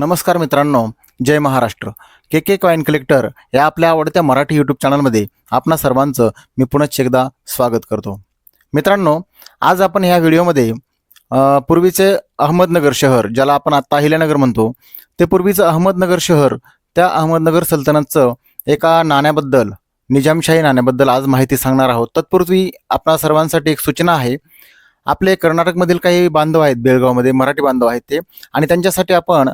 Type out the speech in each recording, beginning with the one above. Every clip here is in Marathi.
नमस्कार मित्रांनो जय Maharashtra. K K coin collector या आपल्या आवडत्या मराठी यूट्यूब चॅनलमध्ये आपणा सर्वांचं मी पुनश्च एकदा स्वागत करतो. मित्रांनो आज आपण ह्या व्हिडिओमध्ये पूर्वीचे अहमदनगर शहर ज्याला आपण आत्ता अहिल्यानगर म्हणतो ते पूर्वीचं अहमदनगर शहर त्या अहमदनगर सल्तनतचं एका नाण्याबद्दल निजामशाही नाण्याबद्दल आज माहिती सांगणार आहोत. तत्पूर्वी आपणा सर्वांसाठी एक सूचना आहे आपले कर्नाटकमधील काही बांधव आहेत बेळगावमध्ये मराठी बांधव आहेत ते. आणि त्यांच्यासाठी आपण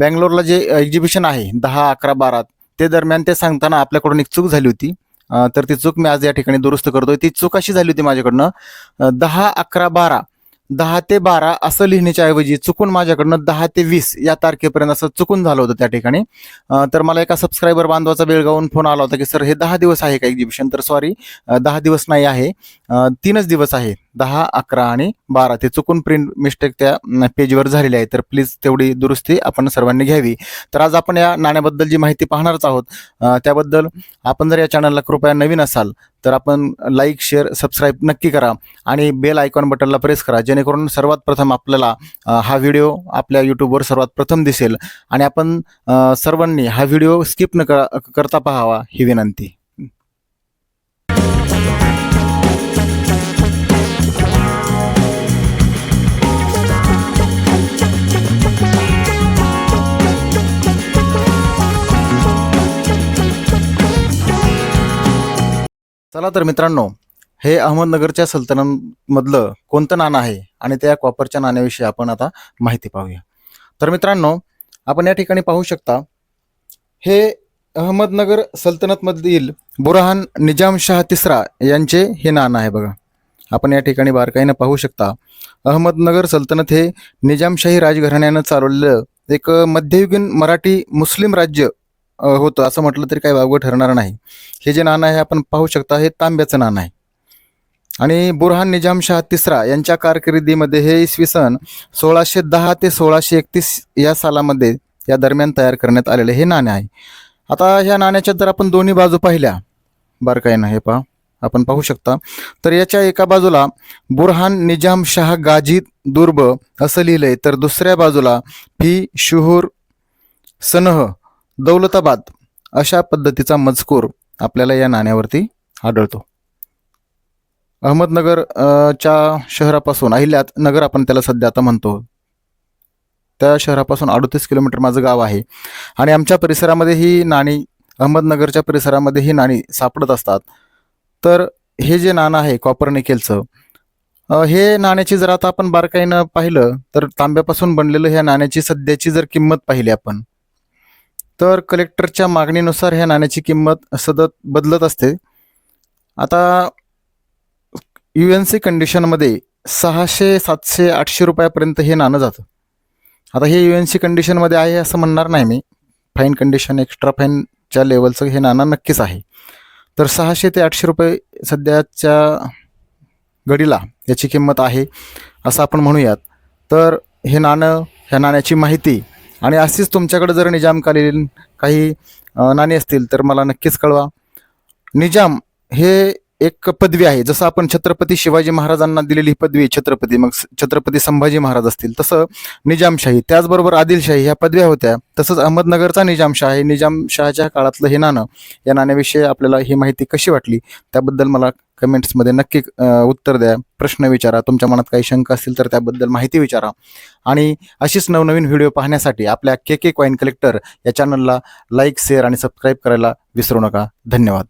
बँगलोरला जे एक्झिबिशन आहे दहा अकरा बारा ते दरम्यान ते सांगताना आपल्याकडून एक चूक झाली होती. तर ती चूक मी आज या ठिकाणी दुरुस्त करतोय. ती चूक अशी झाली होती माझ्याकडनं दहा अकरा बारा दहा ते बारा असं लिहिण्याच्या ऐवजी चुकून माझ्याकडनं दहा ते वीस या तारखेपर्यंत असं चुकून झालं होतं त्या ठिकाणी. तर मला एका सबस्क्रायबर बांधवाचा बेळगावून फोन आला होता की सर हे दहा दिवस आहे का एक्झिबिशन तर सॉरी दहा दिवस नाही आहे. तीनच दिवस आहे. दहा अकरा आणि बारा. ते चुकून प्रिंट मिस्टेक त्या पेजवर झालेली आहे. तर प्लीज तेवढी दुरुस्ती आपण सर्वांनी घ्यावी. तर आज आपण या नाण्याबद्दल जी माहिती पाहणारच आहोत त्याबद्दल आपण जर या चॅनलला कृपया नवीन असाल तर आपण लाईक शेअर सबस्क्राईब नक्की करा आणि बेल आयकॉन बटनला प्रेस करा जेणेकरून सर्वात प्रथम आपल्याला हा व्हिडिओ आपल्या यूट्यूबवर सर्वात प्रथम दिसेल. आणि आपण सर्वांनी हा व्हिडिओ स्किप न करता पाहावा ही विनंती. चला तर मित्रांनो हे अहमदनगरच्या सल्तनतमधलं कोणतं नाणं आहे आणि त्या कॉपरच्या नाण्याविषयी आपण आता माहिती पाहूया. तर मित्रांनो आपण या ठिकाणी पाहू शकता हे अहमदनगर सल्तनतमधील बुरहान निजामशाह तिसरा यांचे हे नाणं आहे बघा. आपण या ठिकाणी बारकाईनं पाहू शकता अहमदनगर सल्तनत हे निजामशाही राजघराण्यानं चालवलेलं एक मध्ययुगीन मराठी मुस्लिम राज्य होतं. असं म्हटलं तरी काही वावगं ठरणार नाही. हे जे नाणं आहे आपण पाहू शकता हे तांब्याचं नाणं आहे. आणि बुरहान निजामशाह तिसरा यांच्या कारकिर्दीमध्ये हे इसवी सन सोळाशे दहा ते सोळाशे एकतीस या सालामध्ये या दरम्यान तयार करण्यात आलेले हे नाणे आहे. आता ह्या नाण्याच्या जर आपण दोन्ही बाजू पाहिल्या बारकाईनं हे पहा आपण पाहू शकता. तर याच्या एका बाजूला बुरहान निजाम शाह गाजी दुर्ब असं लिहिलंय तर दुसऱ्या बाजूला फी शुहूर सनह दौलताबाद अशा पद्धतीचा मजकूर आपल्याला या नाण्यावरती आढळतो. अहमदनगर च्या शहरापासून अहिल्यात नगर आपण त्याला सध्या आता म्हणतो. त्या शहरापासून अडतीस किलोमीटर माझं गाव आहे. आणि आमच्या परिसरामध्ये ही नाणी अहमदनगरच्या परिसरामध्ये ही नाणी सापडत असतात. तर हे जे नाणं आहे कॉपर निकेलचं हे नाण्याची जर आता आपण बारकाईनं पाहिलं तर तांब्यापासून बनलेलं ह्या नाण्याची सध्याची जर किंमत पाहिली आपण तर कलेक्टरच्या मागणीनुसार ह्या नाण्याची किंमत सतत बदलत असते. आता यू एन सी कंडिशनमध्ये सहाशे सातशे आठशे रुपयापर्यंत हे नाणं जातं. आता हे यू एन सी कंडिशनमध्ये आहे असं म्हणणार नाही मी. फाईन कंडिशन एक्स्ट्रा फाईनच्या लेवलचं हे नाणं नक्कीच आहे. तर सहाशे ते आठशे रुपये सध्याच्या घडीला याची किंमत आहे असं आपण म्हणूयात. तर हे नाणं ह्या नाण्याची माहिती आणि अशीच तुमच्याकडे जर निजामकालीन काही नाणी असतील तर मला नक्कीच कळवा. निजाम हे एक पदवी आहे. जसं आपण छत्रपती शिवाजी महाराजांना दिलेली पदवी छत्रपती. मग छत्रपती संभाजी महाराज असतील तसं निजामशाही त्याचबरोबर आदिलशाही ह्या पदव्या होत्या. तसंच अहमदनगरचा निजामशाह आहे निजामशहाच्या काळातलं हे नाणं या नाण्याविषयी आपल्याला ही माहिती कशी वाटली? त्याबद्दल मला कमेंट्समध्ये नक्की उत्तर द्या. प्रश्न विचारा. तुमच्या मनात काही शंका असतील तर त्याबद्दल माहिती विचारा. आणि अशीच नवनवीन व्हिडिओ पाहण्यासाठी आपल्या के के कॉईन कलेक्टर या चॅनलला लाईक शेअर आणि सबस्क्राईब करायला विसरू नका. धन्यवाद.